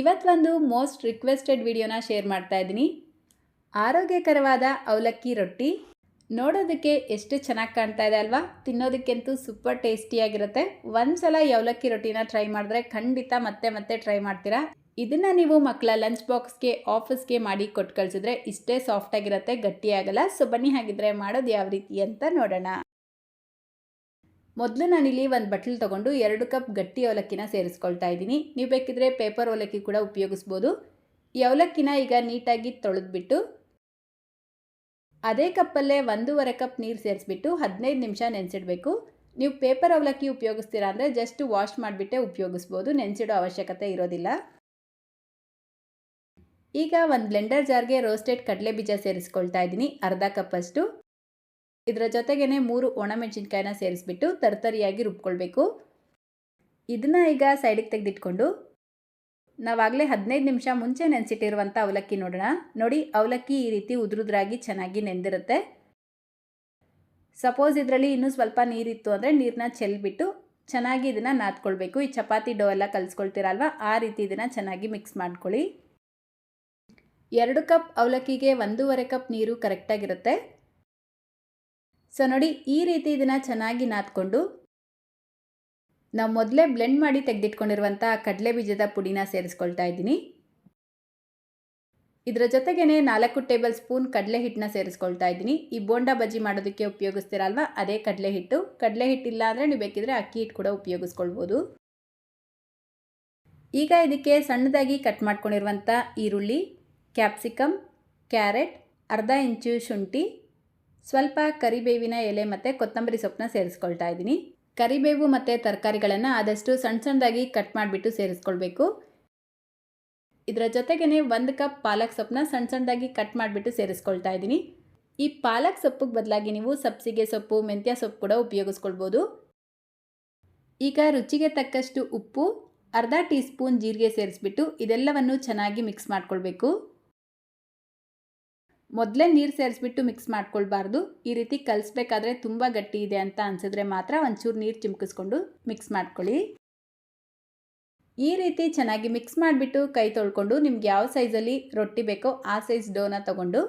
ಇವತ್ತೊಂದು most requested ವಿಡಿಯೋನ share ಮಾಡ್ತಾ ಇದ್ದೀನಿ. ಆರೋಗ್ಯಕರವಾದ ಅವಲಕ್ಕಿ ರೊಟ್ಟಿ. ನೋಡೋದಕ್ಕೆ ಎಷ್ಟು ಚೆನ್ನಾಗಿ ಕಾಣ್ತಾ ಇದೆ ಅಲ್ವಾ? ತಿನ್ನೋದಕ್ಕೆಂತೂ ಸೂಪರ್ ಟೇಸ್ಟಿಯಾಗಿರುತ್ತೆ ಒಂದ್ಸಲ ಈ ಅವಲಕ್ಕಿ ರೊಟ್ಟಿನ ಟ್ರೈ ಮಾಡಿದ್ರೆ ಖಂಡಿತ ಮತ್ತೆ ಮತ್ತೆ ಟ್ರೈ ಮಾಡ್ತೀರಾ? ಇದನ್ನು ನೀವು ಮಕ್ಕಳ ಲಂಚ್ ಬಾಕ್ಸ್ಗೆ ಆಫೀಸ್ಗೆ ಮಾಡಿ ಕೊಟ್ಟು ಕಳಿಸಿದ್ರೆ ಇಷ್ಟೇ ಸಾಫ್ಟಾಗಿರುತ್ತೆ ಗಟ್ಟಿಯಾಗಲ್ಲ. ಸೊ ಬನ್ನಿ ಹಾಗಿದ್ರೆ ಮಾಡೋದು ಯಾವ ರೀತಿ ಅಂತ ನೋಡೋಣ. ಮೊದಲು ನಾನಿಲ್ಲಿ ಒಂದು ಬಟ್ಲ್ ತೊಗೊಂಡು ಎರಡು ಕಪ್ ಗಟ್ಟಿ ಅವಲಕ್ಕಿನ ಸೇರಿಸ್ಕೊಳ್ತಾ ಇದ್ದೀನಿ. ನೀವು ಬೇಕಿದ್ರೆ ಪೇಪರ್ ಅವಲಕ್ಕಿ ಕೂಡ ಉಪಯೋಗಿಸ್ಬೋದು. ಈ ಅವಲಕ್ಕಿನ ಈಗ ನೀಟಾಗಿ ತೊಳೆದ್ಬಿಟ್ಟು ಅದೇ ಕಪ್ಪಲ್ಲೇ ಒಂದೂವರೆ ಕಪ್ ನೀರು ಸೇರಿಸ್ಬಿಟ್ಟು ಹದಿನೈದು ನಿಮಿಷ ನೆನೆಸಿಡಬೇಕು. ನೀವು ಪೇಪರ್ ಅವಲಕ್ಕಿ ಉಪಯೋಗಿಸ್ತೀರಾ ಅಂದರೆ ಜಸ್ಟ್ ವಾಶ್ ಮಾಡಿಬಿಟ್ಟೆ ಉಪಯೋಗಿಸ್ಬೋದು. ನೆನೆಸಿಡೋ ಅವಶ್ಯಕತೆ ಇರೋದಿಲ್ಲ. ಈಗ ಒಂದು ಬ್ಲೆಂಡರ್ ಜಾರ್ಗೆ ರೋಸ್ಟೆಡ್ ಕಡಲೆ ಬೀಜ ಸೇರಿಸ್ಕೊಳ್ತಾ ಇದ್ದೀನಿ. ಅರ್ಧ ಕಪ್ಪಷ್ಟು ಇದರ ಜೊತೆಗೇ ಮೂರು ಒಣಮೆಣಸಿನ್ಕಾಯಿನ ಸೇರಿಸ್ಬಿಟ್ಟು ತರ್ತರಿಯಾಗಿ ರುಬ್ಕೊಳ್ಬೇಕು. ಇದನ್ನು ಈಗ ಸೈಡಿಗೆ ತೆಗೆದಿಟ್ಕೊಂಡು ನಾವಾಗಲೇ ಹದಿನೈದು ನಿಮಿಷ ಮುಂಚೆ ನೆನೆಸಿಟ್ಟಿರುವಂಥ ಅವಲಕ್ಕಿ ನೋಡೋಣ. ನೋಡಿ, ಅವಲಕ್ಕಿ ಈ ರೀತಿ ಉದುರುದ್ರಾಗಿ ಚೆನ್ನಾಗಿ ನೆಂದಿರುತ್ತೆ. ಸಪೋಸ್ ಇದರಲ್ಲಿ ಇನ್ನೂ ಸ್ವಲ್ಪ ನೀರಿತ್ತು ಅಂದರೆ ನೀರನ್ನ ಚೆಲ್ಬಿಟ್ಟು ಚೆನ್ನಾಗಿ ಇದನ್ನು ನಾದ್ಕೊಳ್ಬೇಕು. ಈ ಚಪಾತಿ ಡೋ ಎಲ್ಲ ಕಲಿಸ್ಕೊಳ್ತೀರಲ್ವ? ಆ ರೀತಿ ಇದನ್ನು ಚೆನ್ನಾಗಿ ಮಿಕ್ಸ್ ಮಾಡ್ಕೊಳ್ಳಿ. ಎರಡು ಕಪ್ ಅವಲಕ್ಕಿಗೆ ಒಂದೂವರೆ ಕಪ್ ನೀರು ಕರೆಕ್ಟಾಗಿರುತ್ತೆ. ಸೊ ನೋಡಿ, ಈ ರೀತಿ ಇದನ್ನು ಚೆನ್ನಾಗಿ ನಾದ್ಕೊಂಡು ನಾವು ಮೊದಲೇ ಬ್ಲೆಂಡ್ ಮಾಡಿ ತೆಗೆದಿಟ್ಕೊಂಡಿರುವಂಥ ಕಡಲೆ ಬೀಜದ ಪುಡಿನ ಸೇರಿಸ್ಕೊಳ್ತಾ ಇದ್ದೀನಿ. ಇದರ ಜೊತೆಗೇ ನಾಲ್ಕು ಟೇಬಲ್ ಸ್ಪೂನ್ ಕಡಲೆ ಹಿಟ್ಟನ್ನ ಸೇರಿಸ್ಕೊಳ್ತಾ ಇದ್ದೀನಿ. ಈ ಬೋಂಡಾ ಬಜ್ಜಿ ಮಾಡೋದಕ್ಕೆ ಉಪಯೋಗಿಸ್ತೀರಲ್ವ ಅದೇ ಕಡಲೆ ಹಿಟ್ಟು. ಕಡಲೆ ಹಿಟ್ಟಿಲ್ಲ ಅಂದರೆ ನೀವು ಬೇಕಿದ್ರೆ ಅಕ್ಕಿ ಹಿಟ್ಟು ಕೂಡ ಉಪಯೋಗಿಸ್ಕೊಳ್ಬೋದು. ಈಗ ಇದಕ್ಕೆ ಸಣ್ಣದಾಗಿ ಕಟ್ ಮಾಡ್ಕೊಂಡಿರುವಂಥ ಈರುಳ್ಳಿ ಕ್ಯಾಪ್ಸಿಕಮ್ ಕ್ಯಾರೆಟ್ ಅರ್ಧ ಇಂಚು ಶುಂಠಿ ಸ್ವಲ್ಪ ಕರಿಬೇವಿನ ಎಲೆ ಮತ್ತು ಕೊತ್ತಂಬರಿ ಸೊಪ್ಪನ್ನ ಸೇರಿಸ್ಕೊಳ್ತಾ ಇದ್ದೀನಿ. ಕರಿಬೇವು ಮತ್ತು ತರಕಾರಿಗಳನ್ನು ಆದಷ್ಟು ಸಣ್ಣ ಸಣ್ಣದಾಗಿ ಕಟ್ ಮಾಡಿಬಿಟ್ಟು ಸೇರಿಸ್ಕೊಳ್ಬೇಕು. ಇದರ ಜೊತೆಗೇ ಒಂದು ಕಪ್ ಪಾಲಕ್ ಸೊಪ್ಪನ್ನ ಸಣ್ಣ ಸಣ್ಣದಾಗಿ ಕಟ್ ಮಾಡಿಬಿಟ್ಟು ಸೇರಿಸ್ಕೊಳ್ತಾ ಇದ್ದೀನಿ. ಈ ಪಾಲಕ್ ಸೊಪ್ಪಿಗೆ ಬದಲಾಗಿ ನೀವು ಸಬ್ಸಿಗೆ ಸೊಪ್ಪು, ಮೆಂತ್ಯ ಸೊಪ್ಪು ಕೂಡ ಉಪಯೋಗಿಸ್ಕೊಳ್ಬೋದು. ಈಗ ರುಚಿಗೆ ತಕ್ಕಷ್ಟು ಉಪ್ಪು, ಅರ್ಧ ಟೀ ಸ್ಪೂನ್ ಜೀರಿಗೆ ಸೇರಿಸ್ಬಿಟ್ಟು ಇದೆಲ್ಲವನ್ನು ಚೆನ್ನಾಗಿ ಮಿಕ್ಸ್ ಮಾಡ್ಕೊಳ್ಬೇಕು. ಮೊದಲೇ ನೀರು ಸೇರಿಸ್ಬಿಟ್ಟು ಮಿಕ್ಸ್ ಮಾಡ್ಕೊಳ್ಬಾರ್ದು. ಈ ರೀತಿ ಕಲಿಸ್ಬೇಕಾದ್ರೆ ತುಂಬ ಗಟ್ಟಿ ಇದೆ ಅಂತ ಅನಿಸಿದ್ರೆ ಮಾತ್ರ ಒಂಚೂರು ನೀರು ಚಿಮ್ಕಿಸ್ಕೊಂಡು ಮಿಕ್ಸ್ ಮಾಡ್ಕೊಳ್ಳಿ. ಈ ರೀತಿ ಚೆನ್ನಾಗಿ ಮಿಕ್ಸ್ ಮಾಡಿಬಿಟ್ಟು ಕೈ ತೊಳ್ಕೊಂಡು ನಿಮ್ಗೆ ಯಾವ ಸೈಜಲ್ಲಿ ರೊಟ್ಟಿ ಬೇಕೋ ಆ ಸೈಜ್ ಡೋನ ತೊಗೊಂಡು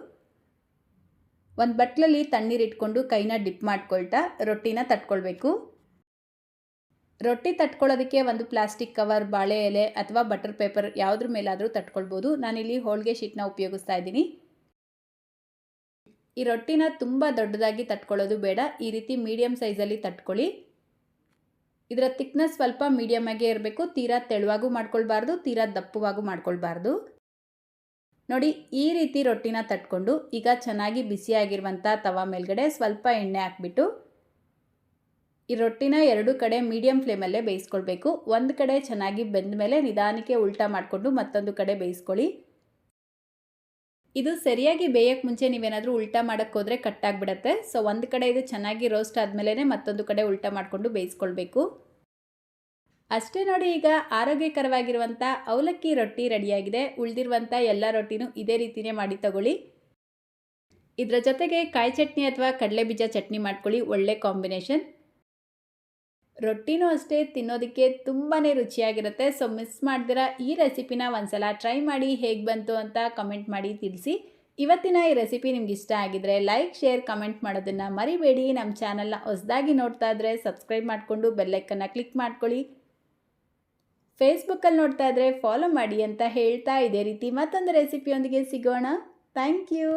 ಒಂದು ಬಟ್ಲಲ್ಲಿ ತಣ್ಣೀರು ಇಟ್ಕೊಂಡು ಕೈನ ಡಿಪ್ ಮಾಡ್ಕೊಳ್ತಾ ರೊಟ್ಟಿನ ತಟ್ಕೊಳ್ಬೇಕು. ರೊಟ್ಟಿ ತಟ್ಕೊಳ್ಳೋದಕ್ಕೆ ಒಂದು ಪ್ಲಾಸ್ಟಿಕ್ ಕವರ್ ಬಾಳೆ ಎಲೆ ಅಥವಾ ಬಟರ್ ಪೇಪರ್ ಯಾವುದ್ರ ಮೇಲಾದರೂ ತಟ್ಕೊಳ್ಬೋದು. ನಾನಿಲ್ಲಿ ಹೋಳಿಗೆ ಶೀಟ್ನ ಉಪಯೋಗಿಸ್ತಾ ಇದ್ದೀನಿ. ಈ ರೊಟ್ಟಿನ ತುಂಬ ದೊಡ್ಡದಾಗಿ ತಟ್ಕೊಳ್ಳೋದು ಬೇಡ. ಈ ರೀತಿ ಮೀಡಿಯಮ್ ಸೈಜಲ್ಲಿ ತಟ್ಕೊಳ್ಳಿ. ಇದರ ತಿಕ್ನೆಸ್ ಸ್ವಲ್ಪ ಮೀಡಿಯಮಾಗೇ ಇರಬೇಕು. ತೀರಾ ತೆಳುವಾಗೂ ಮಾಡ್ಕೊಳ್ಬಾರ್ದು, ತೀರಾ ದಪ್ಪವಾಗೂ ಮಾಡ್ಕೊಳ್ಬಾರ್ದು. ನೋಡಿ, ಈ ರೀತಿ ರೊಟ್ಟಿನ ತಟ್ಕೊಂಡು ಈಗ ಚೆನ್ನಾಗಿ ಬಿಸಿಯಾಗಿರುವಂಥ ತವಾ ಮೇಲ್ಗಡೆ ಸ್ವಲ್ಪ ಎಣ್ಣೆ ಹಾಕ್ಬಿಟ್ಟು ಈ ರೊಟ್ಟಿನ ಎರಡು ಕಡೆ ಮೀಡಿಯಮ್ ಫ್ಲೇಮಲ್ಲೇ ಬೇಯಿಸ್ಕೊಳ್ಬೇಕು. ಒಂದು ಕಡೆ ಚೆನ್ನಾಗಿ ಬೆಂದ ಮೇಲೆ ನಿಧಾನಕ್ಕೆ ಉಲ್ಟಾ ಮಾಡಿಕೊಂಡು ಮತ್ತೊಂದು ಕಡೆ ಬೇಯಿಸ್ಕೊಳ್ಳಿ. ಇದು ಸರಿಯಾಗಿ ಬೇಯಕ್ಕೆ ಮುಂಚೆ ನೀವೇನಾದರೂ ಉಲ್ಟಾ ಮಾಡೋಕ್ಕೆ ಹೋದರೆ ಕಟ್ಟಾಗ್ಬಿಡತ್ತೆ. ಸೊ ಒಂದು ಕಡೆ ಇದು ಚೆನ್ನಾಗಿ ರೋಸ್ಟ್ ಆದಮೇಲೆ ಮತ್ತೊಂದು ಕಡೆ ಉಲ್ಟಾ ಮಾಡಿಕೊಂಡು ಬೇಯಿಸ್ಕೊಳ್ಬೇಕು. ಅಷ್ಟೇ ನೋಡಿ ಈಗ ಆರೋಗ್ಯಕರವಾಗಿರುವಂಥ ಅವಲಕ್ಕಿ ರೊಟ್ಟಿ ರೆಡಿಯಾಗಿದೆ. ಉಳಿದಿರುವಂಥ ಎಲ್ಲ ರೊಟ್ಟಿನೂ ಇದೇ ರೀತಿಯೇ ಮಾಡಿ ತಗೊಳ್ಳಿ. ಇದರ ಜೊತೆಗೆ ಕಾಯಿ ಚಟ್ನಿ ಅಥವಾ ಕಡಲೆ ಬೀಜ ಚಟ್ನಿ ಮಾಡ್ಕೊಳ್ಳಿ. ಒಳ್ಳೆ ಕಾಂಬಿನೇಷನ್. ರೊಟ್ಟಿನೂ ಅಷ್ಟೇ, ತಿನ್ನೋದಕ್ಕೆ ತುಂಬಾ ರುಚಿಯಾಗಿರುತ್ತೆ. ಸೊ ಮಿಸ್ ಮಾಡ್ದಿರ ಈ ರೆಸಿಪಿನ ಒಂದ್ಸಲ ಟ್ರೈ ಮಾಡಿ ಹೇಗೆ ಬಂತು ಅಂತ ಕಮೆಂಟ್ ಮಾಡಿ ತಿಳಿಸಿ. ಇವತ್ತಿನ ಈ ರೆಸಿಪಿ ನಿಮ್ಗೆ ಇಷ್ಟ ಆಗಿದ್ರೆ ಲೈಕ್ ಶೇರ್ ಕಮೆಂಟ್ ಮಾಡೋದನ್ನು ಮರಿಬೇಡಿ. ನಮ್ಮ ಚಾನಲ್ನ ಹೊಸದಾಗಿ ನೋಡ್ತಾ ಇದ್ರೆ ಸಬ್ಸ್ಕ್ರೈಬ್ ಮಾಡಿಕೊಂಡು ಬೆಲ್ಲೈಕನ್ನು ಕ್ಲಿಕ್ ಮಾಡ್ಕೊಳ್ಳಿ. ಫೇಸ್ಬುಕ್ಕಲ್ಲಿ ನೋಡ್ತಾ ಇದ್ರೆ ಫಾಲೋ ಮಾಡಿ ಅಂತ ಹೇಳ್ತಾ ಇದೇ ರೀತಿ ಮತ್ತೊಂದು ರೆಸಿಪಿಯೊಂದಿಗೆ ಸಿಗೋಣ. Thank you